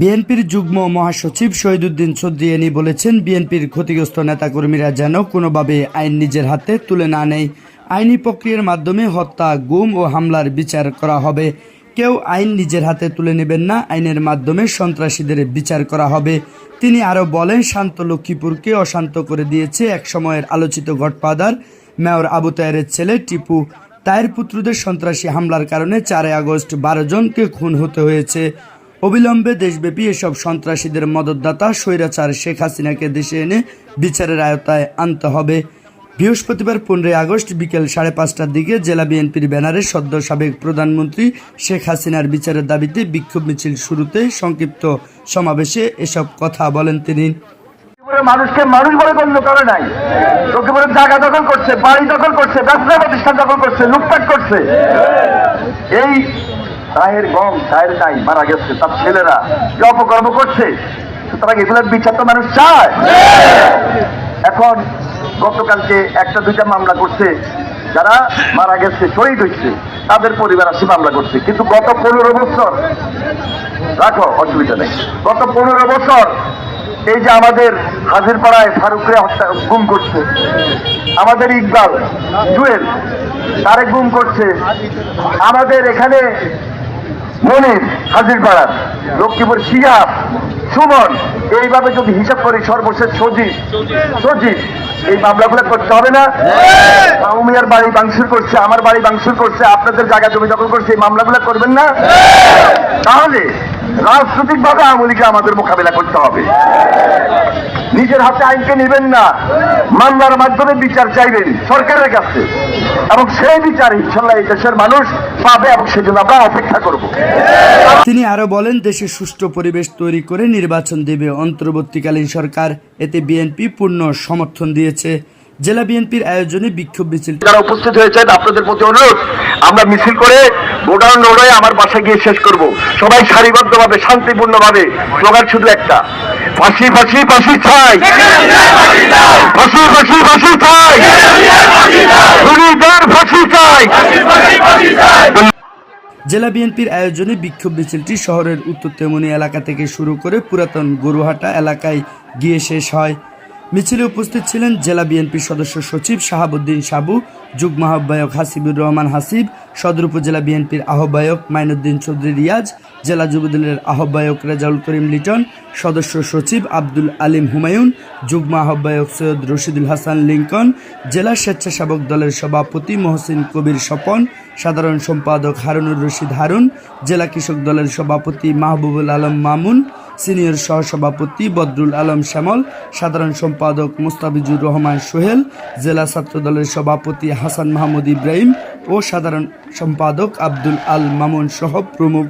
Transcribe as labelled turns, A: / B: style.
A: বিএনপির যুগ্ম মহাসচিব শহীদুদ্দিন চৌধুরিয়ানি বলেছেন, বিএনপির ক্ষতিগ্রস্ত নেতাকর্মীরা যেন কোনোভাবে আইন নিজের হাতে তুলে না নেয়। আইনি প্রক্রিয়ার মাধ্যমে হত্যা, গুম ও হামলার বিচার করা হবে। কেউ আইন নিজের হাতে তুলে নেবেন না, আইনের মাধ্যমে সন্ত্রাসীদের বিচার করা হবে। তিনি আরও বলেন, শান্ত লক্ষ্মীপুরকে অশান্ত করে দিয়েছে এক সময়ের আলোচিত গডফাদার মেয়র আবু তায়ের ছেলে টিপু। তায়ের পুত্রদের সন্ত্রাসী হামলার কারণে চারই আগস্ট বারো জনকে খুন হতে হয়েছে। অবিলম্বে দেশব্যাপী এসব সন্ত্রাসীদের মদতদাতা স্বৈরাচার শেখ হাসিনাকে দেশে এনে বিচারের আয়তায় আনতে হবে। বৃহস্পতিবার পনেরোই আগস্ট বিকেল সাড়ে পাঁচটার দিকে জেলা বিএনপির ব্যানারে সদ্য সাবেক প্রধানমন্ত্রী শেখ হাসিনার বিচারের দাবিতে বিক্ষোভ মিছিল শুরুতে সংক্ষিপ্ত সমাবেশে এসব কথা বলেন তিনি।
B: মানুষকে মানুষ বলে গণ্য করে নাই। লক্ষ্মীপুরের জায়গা দখল করছে, বাড়ি দখল করছে, ব্যবসা প্রতিষ্ঠান দখল করছে, লুটপাট করছে। এই তাহের গম তাহের নাই, মারা গেছে। তার ছেলেরা যে অপকর্ম করছে? সুতরাং এগুলোর বিচার তো মানুষ চায়। এখন গতকালকে একটা দুইটা মামলা করছে। যারা মারা গেছে, শহীদ হয়েছে, তাদের পরিবার আসে মামলা করছে। কিন্তু গত পনেরো বছর, রাখো, অসুবিধা নেই। গত পনেরো বছর এই যে আমাদের হাজিরপাড়ায় ফারুকরে হত্যা, গুম করছে। আমাদের ইকবাল, জুয়েল, তারে গুম করছে। আমাদের এখানে মনির হাজিরপাড়ার লক্ষ্মীপুর শিয়াব, সুমন, এইভাবে যদি হিসাব করি সর্বশেষ সজিব সজিব, এই মামলাগুলো করতে হবে না। মামুমিয়ার বাড়ি বাংশুর করছে, আমার বাড়ি বাংশুর করছে, আপনাদের জায়গা জমি দখল করছে, এই মামলাগুলো করবেন না? তাহলে রাজনৈতিকভাবে আওয়ামী লীগকে আমাদের মোকাবিলা করতে হবে। নিজের হাতে আইনকে নেবেন না। মামলার মাধ্যমে বিচার চাইবেন সরকারের কাছে। এবং সেই বিচার ইনশাল্লাহ এই দেশের মানুষ পাবে এবং সেজন্য আমরা অপেক্ষা করব।
A: তিনি আরও বলেন দেশে সুষ্ঠু পরিবেশ তৈরি করে নির্বাচন দেবে। অন্তর্বর্তীকালীন সরকার এতে বিএনপি পূর্ণ সমর্থন দিয়েছে। জেলা বিএনপির আয়োজনে বিক্ষোভ মিছিল।
B: যারা উপস্থিত হয়েছেন আপনাদের প্রতি অনুরোধ আমরা মিছিল করে গোডাউন রোডে আমার বাসায় গিয়ে শেষ করব। সবাই সারিবদ্ধভাবে শান্তিপূর্ণভাবে স্লোগান শুধু একটা ফাঁসি ফাঁসি ফাঁসি চাই ফাঁসি ফাঁসি ফাঁসি চাই খুনিদের ফাঁসি চাই
A: জেলা বিএনপির আয়োজনে বিক্ষোভ মিছিলটি শহরের উত্তর তেমনি এলাকা থেকে শুরু করে পুরাতন গরুহাটা এলাকায় গিয়ে শেষ হয়। মিছিলে উপস্থিত ছিলেন জেলা বিএনপির সদস্য সচিব শাহাবুদ্দিন সাবু যুগ্ম আহ্বায়ক হাসিবুর রহমান হাসিব, সদর উপজেলা বিএনপির আহ্বায়ক মাইনুদ্দিন চৌধুরী রিয়াজ, জেলা যুবদলের আহ্বায়ক রেজাউল করিম লিটন, সদস্য সচিব আব্দুল আলিম হুমায়ুন, যুগ্ম আহ্বায়ক সৈয়দ রশিদুল হাসান লিঙ্কন জেলা স্বেচ্ছাসেবক দলের সভাপতি মহসিন কবির স্বপন, সাধারণ সম্পাদক হারুনুর রশিদ হারুন, জেলা কৃষক দলের সভাপতি মাহবুবুল আলম মামুন, সিনিয়র সহসভাপতি বদরুল আলম শ্যামল, সাধারণ সম্পাদক মুস্তাফিজুর রহমান সোহেল, জেলা ছাত্র দলের সভাপতি হাসান মাহমুদ ইব্রাহিম ও সাধারণ সম্পাদক আব্দুল আল মামুন সহ প্রমুখ।